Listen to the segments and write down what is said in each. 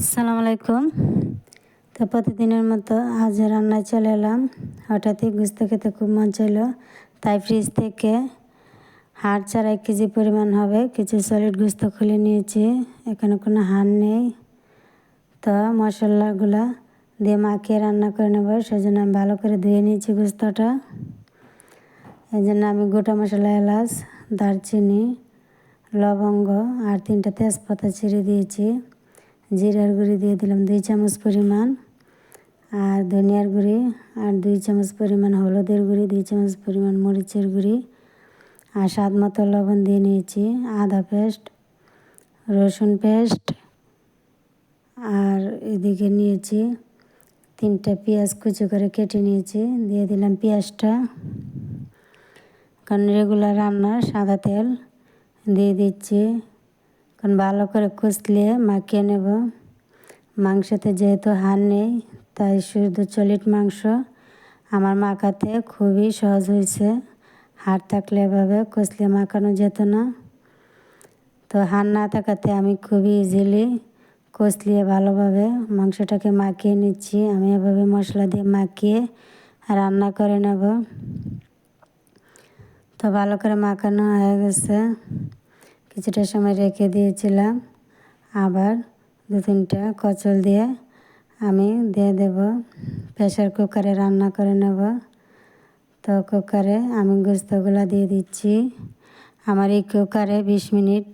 আসসালামু আলাইকুম। তো প্রতিদিনের মতো আজ রান্নায় চলে এলাম। হঠাৎই গুস্ত খেতে খুব মন চাইলো। তাই ফ্রিজ থেকে হাড় ছাড়া এক কেজি পরিমাণ হবে, কিছু সলিড গুস্ত খুলে নিয়েছি। এখানে কোনো হাড় নেই। তো মশলাগুলো দিয়ে মাখিয়ে রান্না করে নেব। সেজন্য আমি ভালো করে ধুয়ে নিয়েছি গুস্তটা। এই জন্য আমি গোটা মশলা, এলাচ, দারচিনি, লবঙ্গ আর তিনটা তেজপাতা ছিঁড়ে দিয়েছি। জিরার গুঁড়ি দিয়ে দিলাম দুই চামচ পরিমাণ, আর ধনিয়ার গুঁড়ি, আর দুই চামচ পরিমাণ হলুদের গুঁড়ি, দুই চামচ পরিমাণ মরিচের গুঁড়ি, আর স্বাদ মতো লবণ দিয়ে নিয়েছি, আদা পেস্ট, রসুন পেস্ট, আর এদিকে নিয়েছি তিনটা পেঁয়াজ কুচি করে কেটে নিয়েছি, দিয়ে দিলাম পেঁয়াজটা। কারণ রেগুলার রান্নার সাদা তেল, দিয়ে দিচ্ছি কারণ ভালো করে কষলিয়ে মাখিয়ে নেব। মাংসতে যেহেতু হার নেই, তাই শুধু চলিট মাংস আমার মাখাতে খুবই সহজ হয়েছে। হাড় থাকলে এভাবে কষলিয়ে মাখানো যেত না। তো হাড় না থাকাতে আমি খুবই ইজিলি কষলিয়ে ভালোভাবে মাংসটাকে মাখিয়ে নিচ্ছি। আমি এভাবে মশলা দিয়ে মাখিয়ে রান্না করে নেব। তো ভালো করে মাখানো হয়ে গেছে। কিছুটা সময় রেখে দিয়েছিলাম। আবার দু তিনটা কচল দিয়ে আমি দিয়ে দেব। প্রেশার কুকারে রান্না করে নেব। তো কুকারে আমি গুস্তগুলো দিয়ে দিচ্ছি। আমার এই কুকারে বিশ মিনিট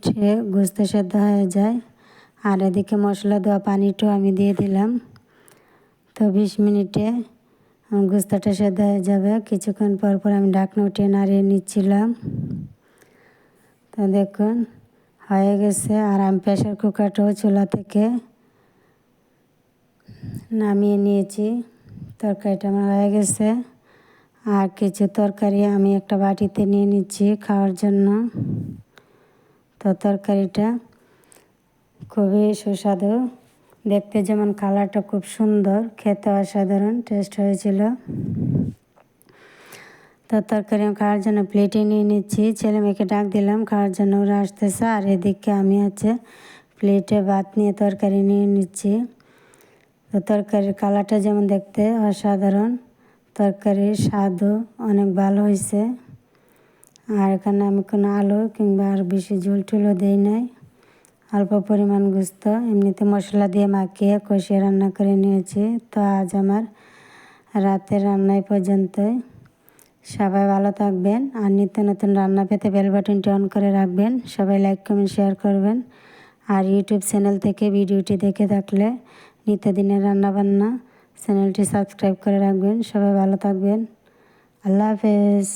গুস্ত সেদ্ধ হয়ে যায়। আর এদিকে মশলা দেওয়া পানিটাও আমি দিয়ে দিলাম। তো বিশ মিনিটে গুস্তাটা সেদ্ধ হয়ে যাবে। কিছুক্ষণ পর পর আমি ডাকনা উঠিয়ে নাড়িয়ে নিচ্ছিলাম। তো দেখুন, হয়ে গেছে আর আমি প্রেশার কুকারটাও চুলা থেকে নামিয়ে নিয়েছি। তরকারিটা আমার হয়ে গেছে। আর কিছু তরকারি আমি একটা বাটিতে নিয়ে নিচ্ছি খাওয়ার জন্য। তো তরকারিটা খুবই সুস্বাদু। দেখতে যেমন কালারটা খুব সুন্দর খেতে অসাধারণ টেস্ট হয়েছিল। তো তরকারি খাওয়ার জন্য প্লেটে নিয়ে নিচ্ছি। ছেলে মেয়েকে ডাক দিলাম, খাওয়ার জন্য ওরা আসতেছে। আর এদিকে আমি হচ্ছে প্লেটে ভাত নিয়ে তরকারি নিয়ে নিচ্ছি। তো তরকারির কালারটা যেমন দেখতে অসাধারণ, তরকারির স্বাদও অনেক ভালো হয়েছে। আর এখানে আমি কোনো আলু কিংবা আর বেশি ঝোল টুলও দিই নাই। অল্প পরিমাণ গুস্ত, এমনিতে মশলা দিয়ে মাখিয়ে কষিয়ে রান্না করে নিয়েছি। তো আজ আমার রাতের রান্নায় পর্যন্তই। সবাই ভালো থাকবেন আর নিত্য নতুন রান্না পেতে বেল বাটনটি অন করে রাখবেন। সবাই লাইক কমেন্ট শেয়ার করবেন। আর ইউটিউব চ্যানেল থেকে ভিডিওটি দেখে থাকলে নিত্যদিনের রান্নাবান্না চ্যানেলটি সাবস্ক্রাইব করে রাখবেন। সবাই ভালো থাকবেন। আল্লাহ হাফেজ।